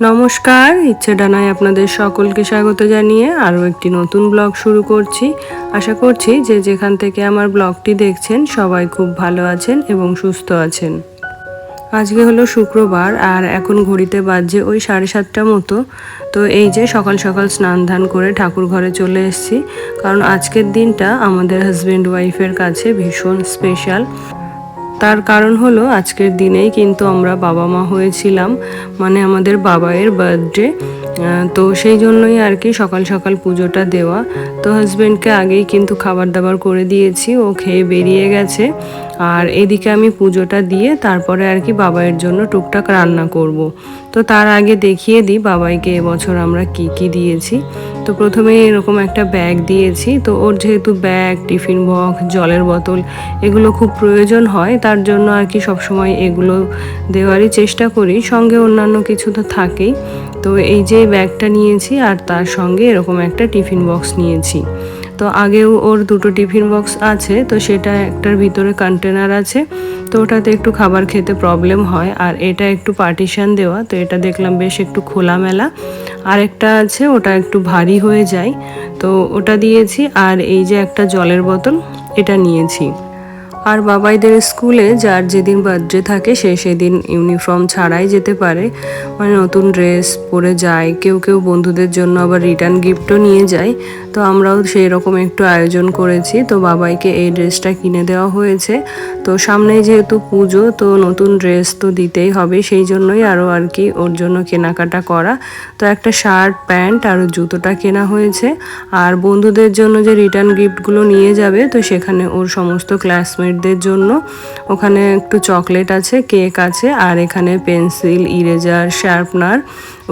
নমস্কার, ইচ্ছে ডানায় আপনাদের সকলকে স্বাগত জানিয়ে আরও একটি নতুন ব্লগ শুরু করছি। আশা করছি যে যেখান থেকে আমার ব্লগটি দেখছেন সবাই খুব ভালো আছেন এবং সুস্থ আছেন। আজকে হলো শুক্রবার আর এখন ঘড়িতে বাজছে ওই সাড়ে সাতটা মতো। তো এই যে সকাল সকাল স্নান ধান করে ঠাকুর ঘরে চলে এসেছি। কারণ আজকের দিনটা আমাদের হাজব্যান্ড ওয়াইফের কাছে ভীষণ স্পেশাল তার কারণ হলো আজকের দিনেই কিন্তু আমরা বাবা মা হয়েছিলাম মানে আমাদের বাবায়ের বার্থডে তো সেই জন্যই আর কি সকাল সকাল পুজোটা দেওয়া। তো হাজব্যান্ডকে আগেই কিন্তু খাবার দাবার করে দিয়েছি, ও খেয়ে বেরিয়ে গেছে। আর এদিকে আমি পুজোটা দিয়ে তারপরে আর কি বাবাইয়ের জন্য টুকটাক রান্না করব। তো তার আগে দেখিয়ে দিই বাবাইকে এবছর আমরা কি কি দিয়েছি। তো প্রথমে এরকম একটা ব্যাগ দিয়েছি। তো ওর যেহেতু ব্যাগ টিফিন বক্স জলের বোতল এগুলো খুব প্রয়োজন হয়, তার জন্য আর কি সবসময় এগুলো দেওয়ারই চেষ্টা করি। সঙ্গে অন্যান্য কিছু তো থাকেই। তো এই যে ব্যাগটা নিয়েছি আর তার সঙ্গে এরকম একটা টিফিন বক্স নিয়েছি। তো আগেও ওর দুটো টিফিন বক্স আছে, তো সেটা একটার ভিতরে কন্টেনার আছে, তো ওটাতে একটু খাবার খেতে প্রবলেম হয়। আর এটা একটু পার্টিশান দেওয়া, তো এটা দেখলাম বেশ একটু খোলামেলা। আর একটা আছে, ওটা একটু ভারী হয়ে যায়, তো ওটা দিয়েছি। আর এই যে একটা জলের বোতল, এটা নিয়েছি। আর বাবাইদের স্কুলে যার যেদিন বার্থডে থাকে সে সেদিন ইউনিফর্ম ছাড়াই যেতে পারে। মানে নতুন ড্রেস পরে যায়, কেউ কেউ বন্ধুদের জন্য আবার রিটার্ন গিফটও নিয়ে যায়। তো আমরাও সেই রকম একটু আয়োজন করেছি। তো বাবাইকে এই ড্রেসটা কিনে দেওয়া হয়েছে। তো সামনে যেহেতু পুজো, তো নতুন ড্রেস তো দিতেই হবে। সেই জন্যই আরও আর কি ওর জন্য কেনাকাটা করা। তো একটা শার্ট, প্যান্ট আর জুতোটা কেনা হয়েছে। আর বন্ধুদের জন্য যে রিটার্ন গিফটগুলো নিয়ে যাবে, তো সেখানে ওর সমস্ত ক্লাসমেটদের জন্য। ওখানে একটু চকলেট আছে, কেক আছে, আর এখানে পেন্সিল, ইরেজার, শার্পনার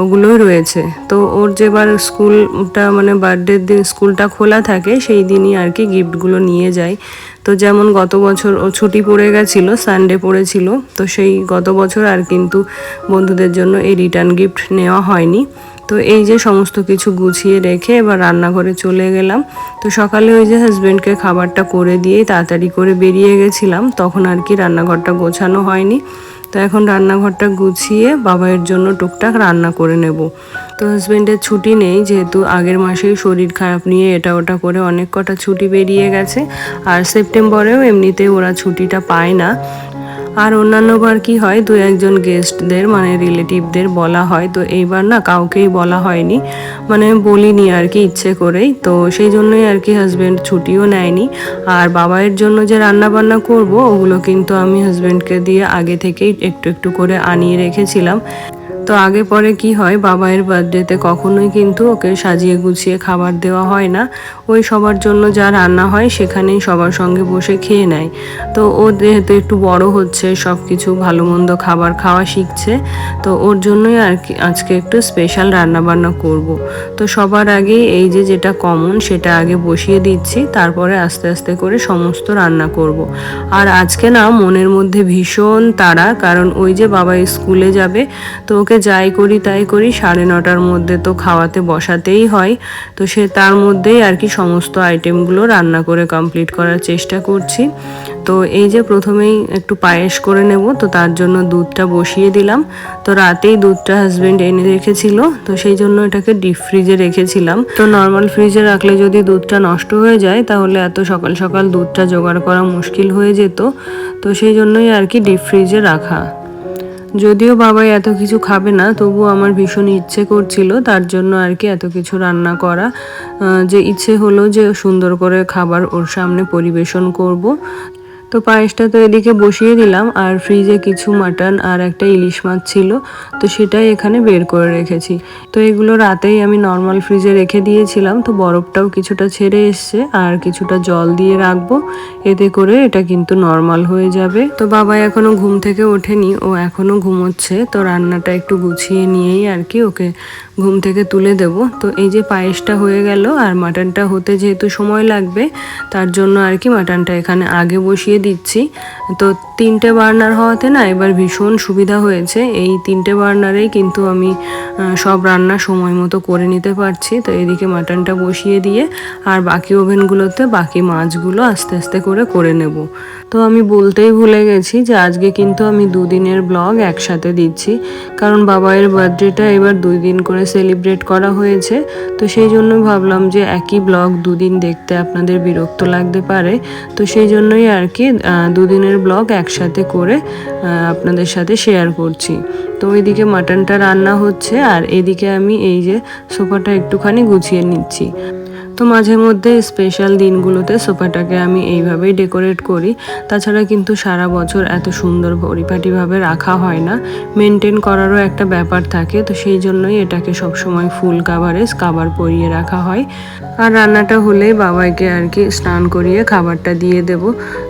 ওগুলোই রয়েছে। তো ওর যেবার স্কুলটা মানে বার্থডের দিন স্কুলটা খোলা থাকে, সেই দিনই আর কি গিফটগুলো নিয়ে যায় তো যেমন গত বছর ও ছুটি পড়ে গেছিল, সানডে পড়েছিল, তো সেই গত বছর আর কিন্তু বন্ধুদের জন্য এই রিটার্ন গিফট নেওয়া হয়নি। তো এই যে সমস্ত কিছু গুছিয়ে রেখে এবার রান্নাঘরে চলে গেলাম। তো সকালে ওই যে হাজব্যান্ডকে খাবারটা করে দিয়ে তাড়াতাড়ি করে বেরিয়ে গেছিলাম। তখন আর কি রান্নাঘরটা গোছানো হয়নি। তো এখন রান্নাঘরটা গুছিয়ে বাবাইয়ের জন্য টুকটাক রান্না করে নেব। তো হাজব্যান্ডের ছুটি নেই, যেহেতু আগের মাসেই শরীর খারাপ নিয়ে এটা ওটা করে অনেক কটা ছুটি বেরিয়ে গেছে। আর সেপ্টেম্বরেও এমনিতে ওরা ছুটিটা পায় না। আর অন্যান্যবার কি হয়, দু একজন গেস্টদের মানে রিলেটিভদের বলা হয়। তো এইবার না কাউকেই বলা হয়নি। মানে বলিনি আর কি ইচ্ছে করেই। তো সেই জন্যই আর কি হাজব্যান্ড ছুটিও নেয়নি। আর বাবাইয়ের জন্য যে রান্না বান্না করব, ওগুলো কিন্তু আমি হাজব্যান্ডকে দিয়ে আগে থেকেই একটু একটু করে আনিয়ে রেখেছিলাম। তো আগে পরে কি হয় বাবাইয়ের বার্থডেতে কখনোই কিন্তু ওকে সাজিয়ে গুছিয়ে খাবার দেওয়া হয় না ওই সবার জন্য যা রান্না হয় সেখানেই সবার সঙ্গে বসে খেয়ে নেয় তো ও যেহেতু একটু বড় হচ্ছে সব কিছু ভালো মন্দ খাবার খাওয়া শিখছে, তো ওর জন্যই আর কি আজকে একটু স্পেশাল রান্না বান্না করব। তো সবার আগে এই যে যেটা কমন সেটা আগে বসিয়ে দিচ্ছি, তারপরে আস্তে আস্তে করে সমস্ত রান্না করব। আর আজকে না মনের মধ্যে ভীষণ তাড়া, কারণ ওই যে বাবা স্কুলে যাবে, তো ওকে ওকে যাই করি, তাই করি। সাড়ে নটার মধ্যে তো খাওয়াতে বসাতেই হয়। তো সে তার মধ্যেই আর কি সমস্ত আইটেমগুলো রান্না করে কমপ্লিট করার চেষ্টা করছি। তো এই যে প্রথমেই একটু পায়েস করে নেব, তো তার জন্য দুধটা বসিয়ে দিলাম। তো রাতেই দুধটা হাজব্যান্ড এনে রেখেছিল, তো সেই জন্য এটাকে ডিপ ফ্রিজে রেখেছিলাম। তো নর্মাল ফ্রিজে রাখলে যদি দুধটা নষ্ট হয়ে যায়, তাহলে এত সকাল সকাল দুধটা জোগাড় করা মুশকিল হয়ে যেত। তো সেই জন্যই আর কি ডিপ ফ্রিজে রাখা। যদিও বাবাই এত কিছু খাবে না, তবু আমার ভীষণ ইচ্ছে করছিল তার জন্য আর কি এত কিছু রান্না করা। যে ইচ্ছে হলো যে সুন্দর করে খাবার ওর সামনে পরিবেশন করব। তো পায়েসটা তো এদিকে বসিয়ে দিলাম, আর ফ্রিজে কিছু মাটন আর একটা ইলিশ মাছ ছিল, তো সেটাই এখানে বের করে রেখেছি। তো এগুলো রাতেই আমি নর্মাল ফ্রিজে রেখে দিয়েছিলাম, তো বরফটাও কিছুটা ছেড়ে এসছে, আর কিছুটা জল দিয়ে রাখব, এতে করে এটা কিন্তু নর্মাল হয়ে যাবে। তো বাবা এখনও ঘুম থেকে ওঠেনি, ও এখনও ঘুমোচ্ছে, তো রান্নাটা একটু গুছিয়ে নিয়েই আর কি ওকে ঘুম থেকে তুলে দেব। তো এই যে পায়েসটা হয়ে গেল, আর মাটনটা হতে যেহেতু সময় লাগবে, তার জন্য আর কি মাটনটা এখানে আগে বসিয়ে দিচ্ছি। তো তিনটে বার্নার হওয়াতে না এবার ভীষণ সুবিধা হয়েছে। এই তিনটে বার্নারেই কিন্তু আমি সব রান্না সময় মতো করে নিতে পারছি। তো এদিকে মাটনটা বসিয়ে দিয়ে আর বাকি ওভেনগুলোতে বাকি মাছগুলো আস্তে আস্তে করে করে নেব। তো আমি বলতেই ভুলে গেছি যে আজকে কিন্তু আমি দুদিনের ব্লগ একসাথে দিচ্ছি। কারণ বাবাইয়ের বার্থডেটা এবার দুই দিন করে সেলিব্রেট করা হয়েছে। তো সেই জন্য ভাবলাম যে একই ব্লগ দুদিন দেখতে আপনাদের বিরক্ত লাগতে পারে। তো সেই জন্যই আর কি দুদিনের ব্লগ একসাথে করে আপনাদের সাথে শেয়ার করছি। তো এদিকে মাটনটা রান্না হচ্ছে আর এদিকে আমি এই যে সোফাটা একটুখানি গুছিয়ে নিচ্ছি। তো মাঝে মধ্যে স্পেশাল দিনগুলোতে সোফাটাকে আমি এইভাবেই ডেকোরেট করি। তাছাড়া কিন্তু সারা বছর এত সুন্দর পরিপাটিভাবে রাখা হয় না। মেনটেন করারও একটা ব্যাপার থাকে, তো সেই জন্যই এটাকে সবসময় ফুল কাভারেজ কাভার পরিয়ে রাখা হয়। আর রান্নাটা হলেই বাবাইকে আর কি স্নান করিয়ে খাবারটা দিয়ে দেব।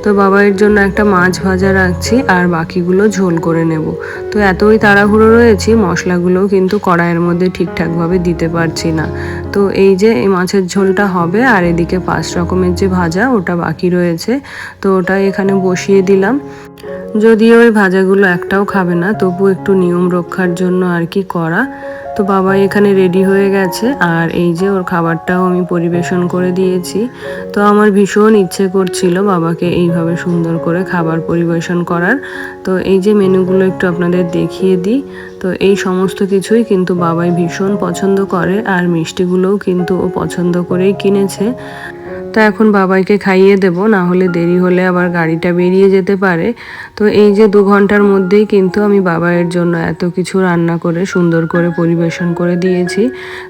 তো বাবাইয়ের জন্য একটা মাছ ভাজা রাখছি, আর বাকিগুলো ঝোল করে নেব। তো এতই তাড়াহুড়ো রয়েছি, মশলাগুলোও কিন্তু কড়াইয়ের মধ্যে ঠিকঠাকভাবে দিতে পারছি না। তো এই যে এই মাছের ঝোলটা হবে আর এদিকে পাঁচ রকমের যে ভাজা ওটা বাকি রয়েছে, তো ওটা এখানে বসিয়ে দিলাম। যদিও ওই ভাজাগুলো একটাও খাবে না, তবু একটু নিয়ম রক্ষার জন্য আর কি করা। তো বাবা এখানে রেডি হয়ে গেছে। আর এই যে ওর খাবারটাও আমি পরিবেশন করে দিয়েছি। তো আমার ভীষণ ইচ্ছে করছিল বাবাকে এইভাবে সুন্দর করে খাবার পরিবেশন করার। তো এই যে মেনুগুলো একটু আপনাদের দেখিয়ে দিই। তো এই সমস্ত কিছুই কিন্তু বাবাই ভীষণ পছন্দ করে। আর মিষ্টিগুলোও কিন্তু ও পছন্দ করেই কিনেছে। তো এখন বাবাইকে খাইয়ে দেব, না হলে দেরি হলে আবার গাড়িটা বেরিয়ে যেতে পারে। তো এই যে দু ঘণ্টার মধ্যেই কিন্তু আমি বাবাইয়ের জন্য এত কিছু রান্না করে, সুন্দর করে পরিবেশন করে দিয়েছি।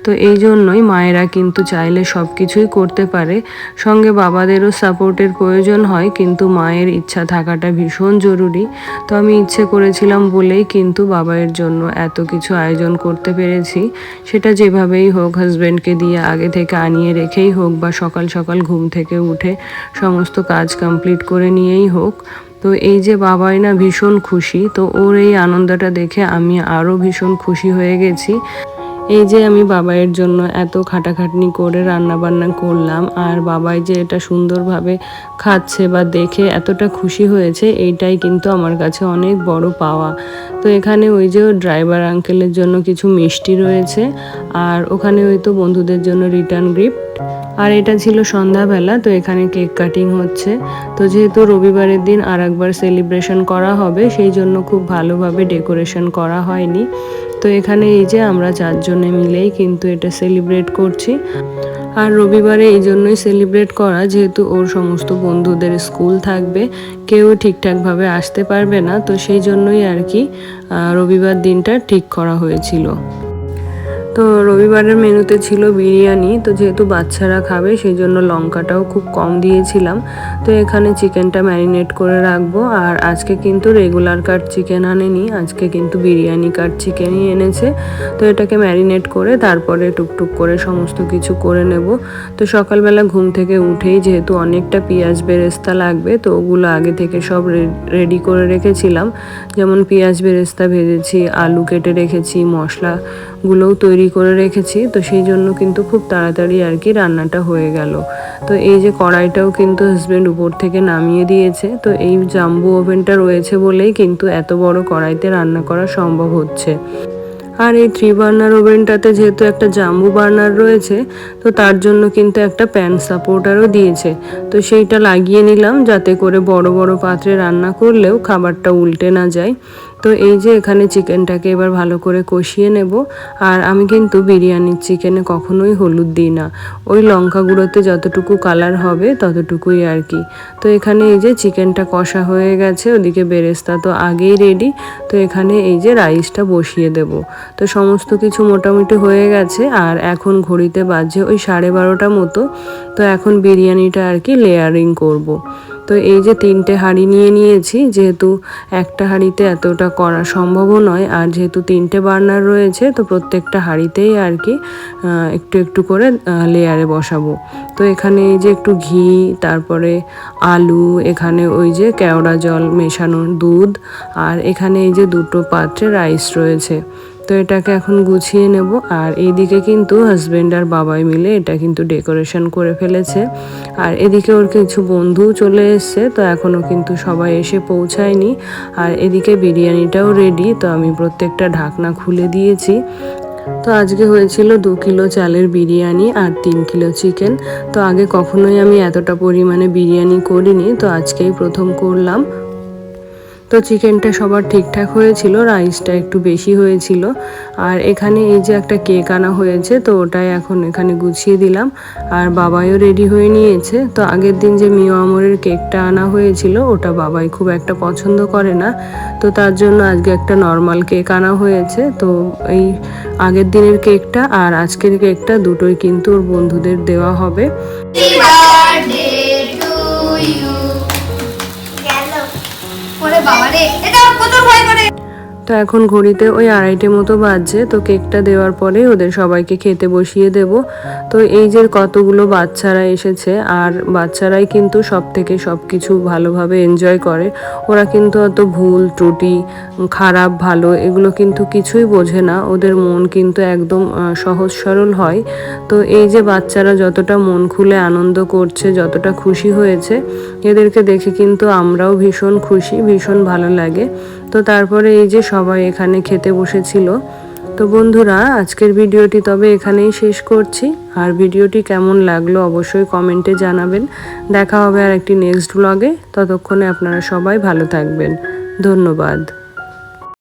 তো এই জন্যই মায়েরা কিন্তু চাইলে সব কিছুই করতে পারে। সঙ্গে বাবাদেরও সাপোর্টের প্রয়োজন হয়, কিন্তু মায়ের ইচ্ছা থাকাটা ভীষণ জরুরি। তো আমি ইচ্ছে করেছিলাম বলেই কিন্তু বাবাইয়ের জন্য এত কিছু আয়োজন করতে পেরেছি। সেটা যেভাবেই হোক হাজব্যান্ডকে দিয়ে আগে থেকে আনিয়ে রেখেই হোক বা সকাল সকাল ঘুম থেকে উঠে সমস্ত কাজ কমপ্লিট করে নিয়েই হোক। তো এই যে বাবাই না ভীষণ খুশি, তো ওর এই আনন্দটা দেখে আমি আরও ভীষণ খুশি হয়ে গেছি। এই যে আমি বাবাইয়ের জন্য এত খাটাখাটনি করে রান্না বান্না করলাম, আর বাবাই যে এটা সুন্দরভাবে খাচ্ছে বা দেখে এতটা খুশি হয়েছে, এইটাই কিন্তু আমার কাছে অনেক বড় পাওয়া। তো এখানে ওই যে ড্রাইভার আঙ্কেলের জন্য কিছু মিষ্টি রয়েছে, আর ওখানে ওই তো বন্ধুদের জন্য রিটার্ন গিফট। আর এটা ছিল সন্ধ্যাবেলা, তো এখানে কেক কাটিং হচ্ছে। তো যেহেতু রবিবারের দিন আর একবার সেলিব্রেশন করা হবে, সেই জন্য খুব ভালোভাবে ডেকোরেশন করা হয়নি। তো এখানে এই যে আমরা চারজনে মিলেই কিন্তু এটা সেলিব্রেট করছি। আর রবিবারে এই জন্যই সেলিব্রেট করা, যেহেতু ওর সমস্ত বন্ধুদের স্কুল থাকবে, কেউ ঠিকঠাকভাবে আসতে পারবে না, তো সেই জন্যই আর কি রবিবার দিনটা ঠিক করা হয়েছিল। তো রবিবারের মেনুতে ছিল বিরিয়ানি, তো যেহেতু বাচ্চারা খাবে সেই জন্য লঙ্কাটাও খুব কম দিয়েছিলাম। তো এখানে চিকেনটা ম্যারিনেট করে রাখব। আর আজকে কিন্তু রেগুলার কাট চিকেন আনেনি, আজকে কিন্তু বিরিয়ানি কাট চিকেনই এনেছে। তো এটাকে ম্যারিনেট করে তারপরে টুকটুক করে সমস্ত কিছু করে নেব। তো সকালবেলা ঘুম থেকে উঠেই যেহেতু অনেকটা পেঁয়াজ বেরেস্তা লাগবে, তো ওগুলো আগে থেকে সব রেডি করে রেখেছিলাম। যেমন পেঁয়াজ বেরেস্তা ভেজেছি, আলু কেটে রেখেছি মশলাগুলোও তৈরি করে রেখেছি, তো সেই জন্য কিন্তু খুব তাড়াতাড়ি আর কি রান্নাটা হয়ে গেল। তো এই যে কড়াইটাও কিন্তু হাজব্যান্ড উপর থেকে নামিয়ে দিয়েছে, তো এই জাম্বু ওভেনটা রয়েছে বলেই কিন্তু এত বড় কড়াইতে রান্না করা সম্ভব হচ্ছে। আর এই থ্রি বার্নার ওভেনটাতে যেহেতু একটা জাম্বু বার্নার রয়েছে, তো তার জন্য কিন্তু একটা প্যান সাপোর্টারও দিয়েছে। তো সেইটা লাগিয়ে নিলাম যাতে করে বড় বড় পাত্রে রান্না করলেও খাবারটা উল্টে না যায়। তো এই যে এখানে চিকেনটাকে এবার ভালো করে কষিয়ে নেব। আর আমি কিন্তু বিরিয়ানির চিকেনে কখনোই হলুদ দিই না। ওই লঙ্কা গুঁড়োতে যতটুকু কালার হবে ততটুকুই আর কি। তো এখানে এই যে চিকেনটা কষা হয়ে গেছে, ওদিকে বেরেস্তা তো আগেই রেডি তো এখানে এই যে রাইসটা বসিয়ে দেব। তো সমস্ত কিছু মোটামুটি হয়ে গেছে, আর এখন ঘড়িতে বাজে ওই সাড়ে বারোটা মতো। তো এখন বিরিয়ানিটা আর কি লেয়ারিং করব। তো এই যে তিনটে হাঁড়ি নিয়ে নিয়েছি, যেহেতু একটা হাঁড়িতে এতটা করা সম্ভবও নয়, আর যেহেতু তিনটে বার্নার রয়েছে, তো প্রত্যেকটা হাঁড়িতেই আর কি একটু একটু করে লেয়ারে বসাবো। তো এখানে এই যে একটু ঘি, তারপরে আলু, এখানে ওই যে কেওড়া জল মেশানো দুধ, আর এখানে এই যে দুটো পাত্রে রাইস রয়েছে। তো এটাকে এখন গুছিয়ে নেব। আর এইদিকে কিন্তু হাজব্যান্ড আর বাবাই মিলে এটা কিন্তু ডেকোরেশন করে ফেলেছে। আর এদিকে ওর কিছু বন্ধু চলে এসছে, তো এখনও কিন্তু সবাই এসে পৌঁছায়নি। আর এদিকে বিরিয়ানিটাও রেডি তো আমি প্রত্যেকটা ঢাকনা খুলে দিয়েছি। তো আজকে হয়েছিল দু কিলো চালের বিরিয়ানি আর তিন কিলো চিকেন। তো আগে কখনোই আমি এতটা পরিমাণে বিরিয়ানি করিনি, তো আজকেই প্রথম করলাম। তো চিকেনটা সবার ঠিকঠাক হয়েছিল, রাইসটা একটু বেশি হয়েছিল। আর এখানে এই যে একটা কেক আনা হয়েছে, তো ওটাই এখন এখানে গুছিয়ে দিলাম। আর বাবাইও রেডি হয়ে নিয়েছে। তো আগের দিন যে মিও আমরের কেকটা আনা হয়েছিল, ওটা বাবাই খুব একটা পছন্দ করে না। তো তার জন্য আজকে একটা নর্মাল কেক আনা হয়েছে। তো এই আগের দিনের কেকটা আর আজকের কেকটা দুটোই কিন্তু ওর বন্ধুদের দেওয়া হবে। বাবা রে এটা কত ভয় করে। তো এখন ঘড়িতে ওই আড়াইটে মতো বাজছে, তো কেকটা দেওয়ার পরে ওদের সবাইকে খেতে বসিয়ে দেব। তো এই যে কতগুলো বাচ্চারা এসেছে, আর বাচ্চারাই কিন্তু সব থেকে সব কিছু ভালোভাবে এনজয় করে। ওরা কিন্তু অত ভুল, ত্রুটি, খারাপ, ভালো এগুলো কিন্তু কিছুই বোঝে না। ওদের মন কিন্তু একদম সহজ সরল হয়। তো এই যে বাচ্চারা যতটা মন খুলে আনন্দ করছে, যতটা খুশি হয়েছে, এদেরকে দেখে কিন্তু আমরাও ভীষণ খুশি, ভীষণ ভালো লাগে। তো তারপরে এই যে সবাই এখানে খেতে বসেছিল। তো বন্ধুরা, আজকের ভিডিওটি তবে এখানেই শেষ করছি। আর ভিডিওটি কেমন লাগল অবশ্যই কমেন্টে জানাবেন। দেখা হবে আর একটি নেক্সট ব্লগে ততক্ষণে আপনারা সবাই ভালো থাকবেন। ধন্যবাদ।